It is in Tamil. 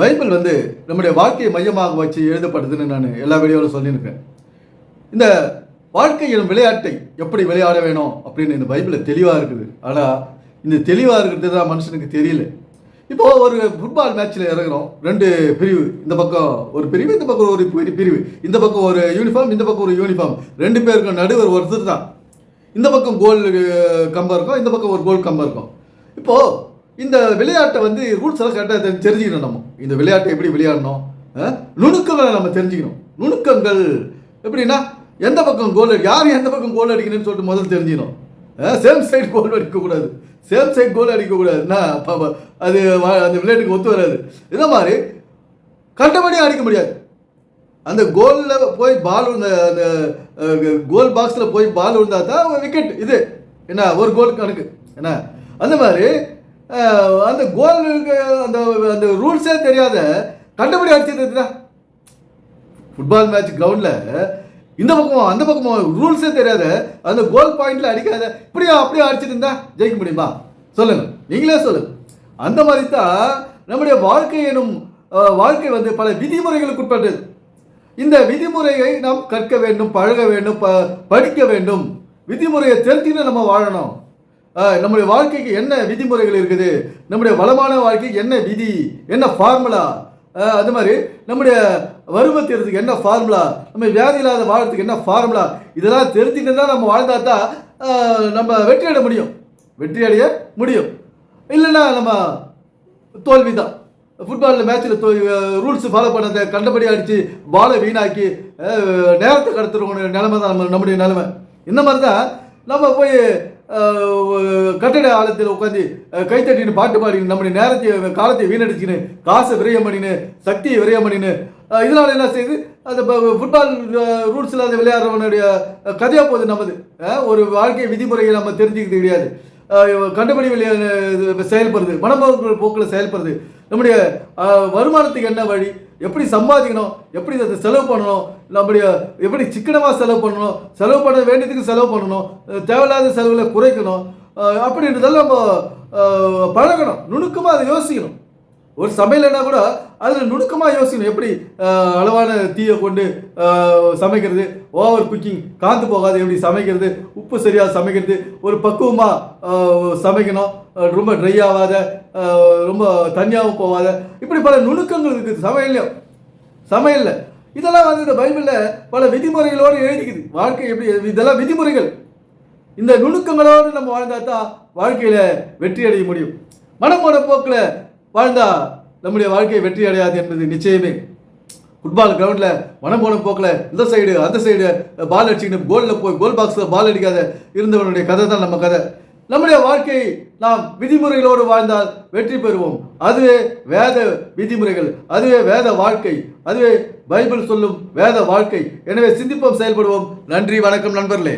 பைபிள் வந்து நம்முடைய வாழ்க்கையை மையமாக வச்சு எழுதப்படுதுன்னு நான் எல்லா வீடியோவில் சொல்லியிருக்கேன். இந்த வாழ்க்கை எனும் விளையாட்டை எப்படி விளையாட வேணும் அப்படின்னு இந்த பைபிளில் தெளிவாக இருக்குது. ஆனால் இந்த தெளிவாக இருக்கிறது தான் மனுஷனுக்கு தெரியல. இப்போது ஒரு ஃபுட்பால் மேட்ச்சில் இறங்குறோம். ரெண்டு பிரிவு. இந்த பக்கம் ஒரு பிரிவு இந்த பக்கம் ஒரு பிரிவு. இந்த பக்கம் ஒரு யூனிஃபார்ம் இந்த பக்கம் ஒரு யூனிஃபார்ம் ரெண்டு பேருக்கும் நடுவர் ஒருத்தர் தான். இந்த பக்கம் கோல் கம்பம் இருக்கும் இந்த பக்கம் ஒரு கோல் கம்பம் இருக்கும். இப்போது இந்த விளையாட்டை வந்து ரூல்ஸ் எல்லாம் கரெக்டாக தெரிஞ்சுக்கணும் நம்ம. இந்த விளையாட்டை எப்படி விளையாடணும்? நுணுக்கங்களை நம்ம தெரிஞ்சுக்கணும். நுணுக்கங்கள் எப்படின்னா எந்த பக்கம் கோல் அடி யார் எந்த பக்கம் கோல் அடிக்கணும்னு சொல்லிட்டு முதல்ல தெரிஞ்சுக்கணும். சேம் சைடு கோல் அடிக்கக்கூடாது. சேம் சைடு கோல் அடிக்கக்கூடாதுன்னா அது அந்த விளையாட்டுக்கு ஒத்து வராது. இந்த மாதிரி கண்டபடியும் அடிக்க முடியாது. அந்த கோலில் போய் பால் விழுந்த அந்த கோல் பாக்ஸில் போய் பால் விழுந்தா தான் விக்கெட் இது. என்ன? ஒரு கோல் கணக்கு. என்ன? அந்த மாதிரி அந்த கோல் அந்த அந்த ரூல்ஸே தெரியாத கண்டபடி அடிச்சது ஃபுட்பால் மேட்ச் கிரவுண்டில் இந்த பக்கமும் அந்த பக்கமும் ரூல்ஸே தெரியாத அந்த கோல் பாயிண்டில் அடிக்காத இப்படியா அப்படியே அடிச்சிட்டு இருந்தா ஜெயிக்க முடியுமா? சொல்லுங்க. நீங்களே சொல்லுங்க. அந்த மாதிரி தான் நம்முடைய வாழ்க்கை எனும் வாழ்க்கை வந்து பல விதிமுறைகளுக்கு உட்பட்டது. இந்த விதிமுறையை நாம் கற்க வேண்டும் பழக வேண்டும் ப படிக்க வேண்டும். விதிமுறையை தெரிஞ்சுன்னு நம்ம வாழணும். நம்முடைய வாழ்க்கைக்கு என்ன விதிமுறைகள் இருக்குது? நம்முடைய வளமான வாழ்க்கைக்கு என்ன விதி? என்ன ஃபார்முலா அது மாதிரி நம்முடைய வறுமை தீர்றதுக்கு என்ன ஃபார்முலா நம்ம வியாதி இல்லாத வாழறதுக்கு என்ன ஃபார்முலா இதெல்லாம் தெரிஞ்சுட்டு தான் நம்ம வாழ்ந்தா தான் நம்ம வெற்றி அடைய முடியும். வெற்றி அடைய முடியும். இல்லைன்னா நம்ம தோல்வி தான் ஃபுட்பாலில் மேட்ச்சில் தோ ரூல்ஸ் ஃபாலோ பண்ணதை கண்டபடி அடித்து பாலை வீணாக்கி நேரத்தை கடத்துறவங்க நிலமை தான் நம்ம நம்முடைய நிலமை. இந்த மாதிரி தான் நம்ம போய் கட்டிட ஆழத்தில் உட்காந்து கைத்தட்டின்னு பாட்டு பாடின்னு நம்முடைய நேரத்தை காலத்தை வீணடிச்சுக்கின்னு காசை விரயம் பண்ணினு சக்தியை விரயம் பண்ணினு இதனால் இதனால என்ன செய்யுது அந்த ப- ஃபுட்பால் ரூல்ஸில் அந்த விளையாடுறவனுடைய கதையாக போகுது நமது. ஒரு வாழ்க்கை விதிமுறையை நம்ம தெரிஞ்சுக்கிறது கிடையாது. கண்டுபிடி இது செயல்படுது. மனப்போக்கு போக்கில் செயல்படுது. நம்முடைய வருமானத்துக்கு என்ன வழி? எப்படி சம்பாதிக்கணும்? எப்படி அதை செலவு பண்ணணும்? நம்முடைய எப்படி சிக்கனமாக செலவு பண்ணணும்? செலவு பண்ண வேண்டியதுக்கு செலவு பண்ணணும். தேவையில்லாத செலவுகளை குறைக்கணும். அப்படின்றதெல்லாம் நம்ம பழகணும். நுணுக்கமாக அதை யோசிக்கணும். ஒரு சமையல்னா கூட அதில் நுணுக்கமாக யோசிக்கணும். எப்படி அளவான தீயை கொண்டு சமைக்கிறது? ஓவர் குக்கிங் காந்து போகாது. எப்படி சமைக்கிறது? உப்பு சரியாக சமைக்கிறது? ஒரு பக்குவமாக சமைக்கணும். ரொம்ப ட்ரை ஆகாத ரொம்ப தனியாகவும் போகாத. இப்படி பல நுணுக்கங்கள் இருக்குது சமையல்லையும் சமையலில் இதெல்லாம் வந்து இந்த பைபிளில் பல விதிமுறைகளோடு எழுதிக்குது. வாழ்க்கை எப்படி இதெல்லாம் விதிமுறைகள். இந்த நுணுக்கங்களோடு நம்ம வாழ்ந்தா தான் வாழ்க்கையில் வெற்றி அடைய முடியும். மனமோட போக்கில் வாழ்ந்தா நம்முடைய வாழ்க்கை வெற்றி அடையாது என்பது நிச்சயமே. ஃபுட்பால் கிரவுண்டில் மனம் போன போக்கில் இந்த சைடு அந்த சைடு பால் அடிச்சுக்கிட்டு கோலில் போய் கோல் பாக்ஸில் பால் அடிக்காத இருந்தவனுடைய கதை தான் நம்ம கதை. நம்முடைய வாழ்க்கை நாம் விதிமுறைகளோடு வாழ்ந்தால் வெற்றி பெறுவோம். அதுவே வேத விதிமுறைகள் அதுவே வேத வாழ்க்கை அதுவே பைபிள் சொல்லும் வேத வாழ்க்கை. எனவே சிந்திப்போம் செயல்படுவோம். நன்றி வணக்கம் நண்பர்களே.